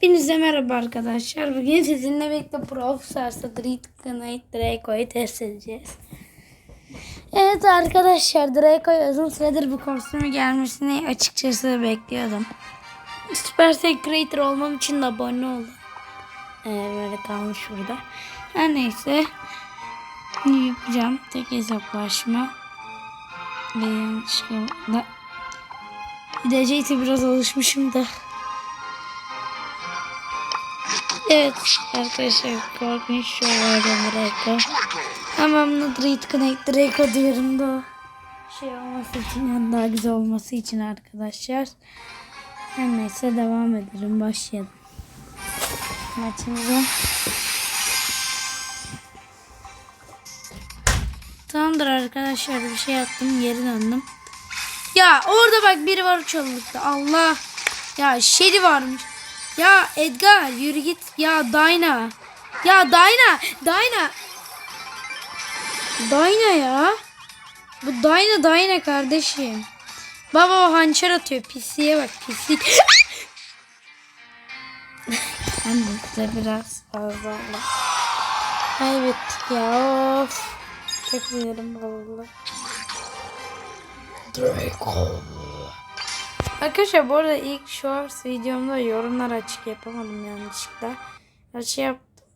Hepinize merhaba arkadaşlar. Bugün sizinle birlikte Stars'ta Dread Knight Draco'yu test edeceğiz. Evet arkadaşlar Draco'ya uzun süredir bu kostümü gelmesini açıkçası bekliyordum. Supercell Creator olmam için de abone olun. Ee, böyle kalmış burada. Her neyse. Yapacağım. Tek hesaplaşma. Ve yanlışlıkla. DC'ye biraz alışmışım da. Evet arkadaşlar korkunç şovlardan Draco. Ama bunu Dread Connect Draco diyorum da şey olması için yani daha güzel olması için arkadaşlar. Her neyse devam edelim başlayalım. Maçımıza. Tamamdır arkadaşlar bir şey yaptım geri döndüm. Ya orada bak biri var çalılıkta Allah. Ya Shelly varmış. Ya Edgar yürü git. Ya Dayna. Ya Dayna. Dayna. Dayna ya. Bu Dayna Dayna kardeşim. Baba o hançer atıyor. Pisliğe bak pislik. ben de biraz fazla. Kaybettik ya of. Çok sinirim bozuldu. Draco. Arkadaşlar bu arada ilk shorts videomda yorumlar açık yapamadım yanlışlıkla. Her şey yaptım.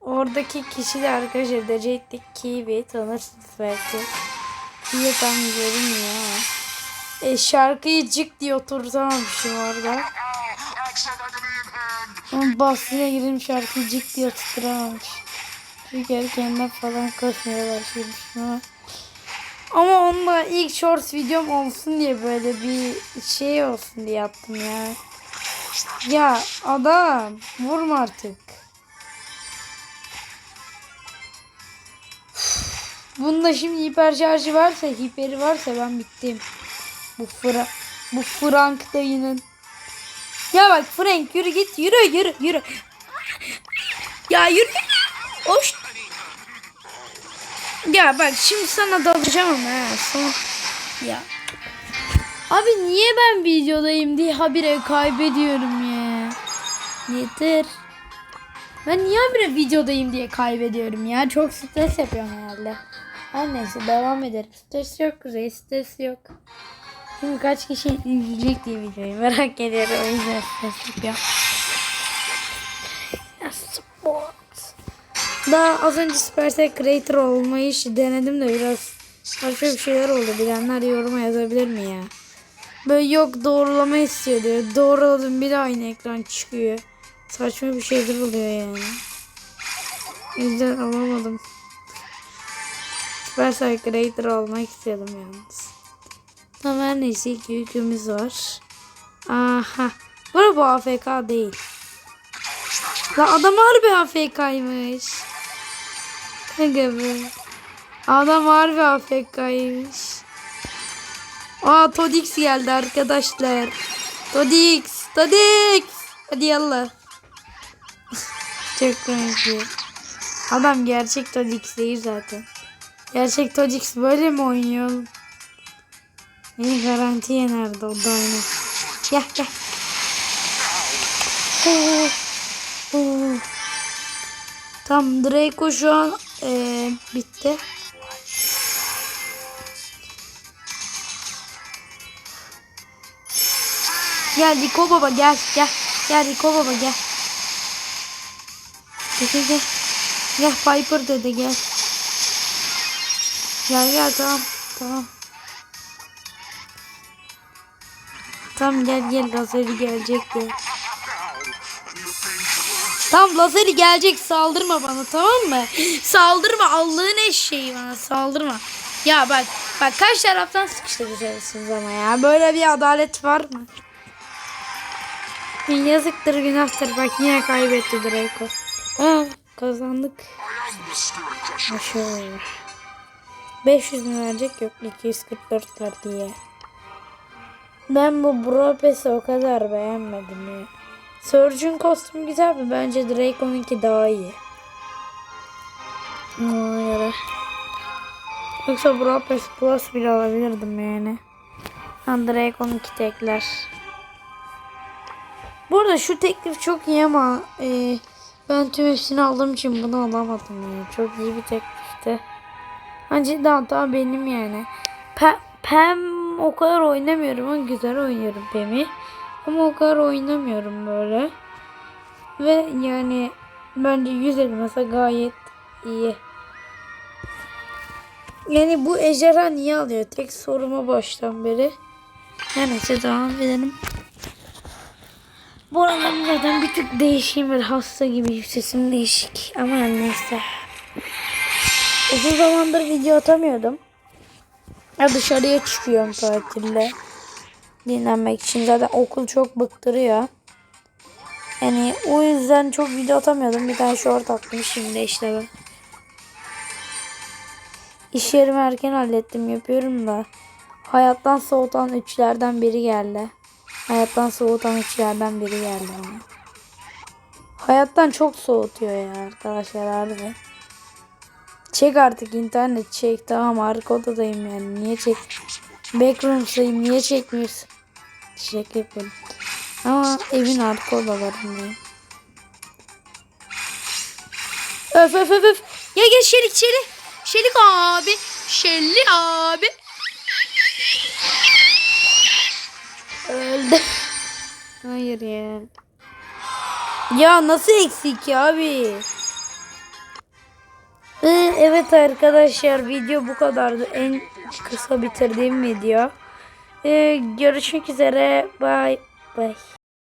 Oradaki kişi de arkadaşlar Derecet'teki Kiwi tanırsınız belki. Kiwi tam görünmüyor ama. E, şarkıyı cık diye oturtamamışım orada. Ama basına girdim şarkıyı cık diye oturtamamış. Çünkü erkenden falan koşmaya başlamışım ama. Ama ilk shorts videom olsun diye böyle bir şey olsun diye yaptım ya. Ya adam vurma artık. Bunda şimdi hiper şarjı varsa, hiperi varsa ben bittim. Bu Fra bu Frank dayının. Ya bak Frank yürü git yürü yürü yürü. Ya yürü. Hoş. Ya bak şimdi sana dalacağım ama ha. Son... Ya. Abi niye ben videodayım diye habire kaybediyorum ya. Yeter. Ben niye habire videodayım diye kaybediyorum ya. Çok stres yapıyorum herhalde. Her neyse devam edelim. Stres yok Kuzey stres yok. Şimdi kaç kişi izleyecek diye videoyu merak ediyorum. O yüzden stres yapıyorum. Daha az önce Supercell Creator olmayı denedim de biraz saçma bir şeyler oldu. Bilenler yoruma yazabilir mi ya? Böyle yok doğrulama istiyor diyor. Doğruladım bir de aynı ekran çıkıyor. Saçma bir şeyler oluyor yani. Yüzden alamadım. Supercell Creator olmak istiyordum yalnız. Tamam her neyse iki yükümüz var. Aha. Bu bu AFK değil. La adam harbi AFK'ymış. Aga be. Adam harbi AFK'ymış. Aa Todix geldi arkadaşlar. Todix. Todix. Hadi yallah. Çok komik. Adam gerçek Todix değil zaten. Gerçek Todix böyle mi oynuyor? Beni garanti yenerdi o Dino. Gel gel. Oo. Oo. Tam Draco şu an ee, bitti. Gel Rico baba gel gel. Gel Rico baba gel. Gel gel gel. Gel Piper dede gel. Gel gel tamam tamam. Tamam gel gel lazeri gelecek gel. Tam lazeri gelecek saldırma bana tamam mı? Saldırma Allah'ın eşeği bana saldırma. Ya bak bak kaç taraftan sıkıştırıyorsunuz ama ya. Böyle bir adalet var mı? Yazıktır günahtır bak yine kaybetti Draco. Aa, kazandık. Maşallah. 500 mi verecek yok 244 var diye. Ben bu Bro Pass'i o kadar beğenmedim ya. Surge'un kostümü güzel mi? Bence Draco'nunki daha iyi. Ona göre. Yoksa Pass Plus bile alabilirdim yani. Ha Draco'nunki tekler. Bu arada şu teklif çok iyi ama e, ben tüm hepsini aldığım için bunu alamadım yani. Çok iyi bir teklifti. Ha cidden hata benim yani. Pe- Pem o kadar oynamıyorum ama güzel oynuyorum Pem'i. Ama o kadar oynamıyorum böyle. Ve yani bence 100 elmasa gayet iyi. Yani bu ejderha niye alıyor? Tek soruma baştan beri. Her neyse devam edelim. Bu aralar zaten bir tık değişeyim böyle hasta gibi sesim değişik ama neyse. Uzun zamandır video atamıyordum. Ya dışarıya çıkıyorum tatilde. Dinlenmek için zaten okul çok bıktırıyor. Yani o yüzden çok video atamıyordum. Bir tane short attım şimdi işte ben. İş yerimi erken hallettim yapıyorum da. Hayattan soğutan üçlerden biri geldi. Hayattan soğutan üçlerden biri geldi ama. Hayattan çok soğutuyor ya arkadaşlar harbi. Çek artık internet çek. Tamam arka odadayım yani. Niye çek? Backrooms'dayım. Niye çekmiyorsun? Çek yapıyorum. Ama evin arka odalarındayım. Öf öf öf öf. Ya gel Şerik Şerik. Şerik abi. Şelli abi. Öldü. Hayır ya. Ya nasıl eksik ya abi? Ee, Evet arkadaşlar video bu kadardı. En kısa bitirdiğim video. Ee, görüşmek üzere. Bye. Bye.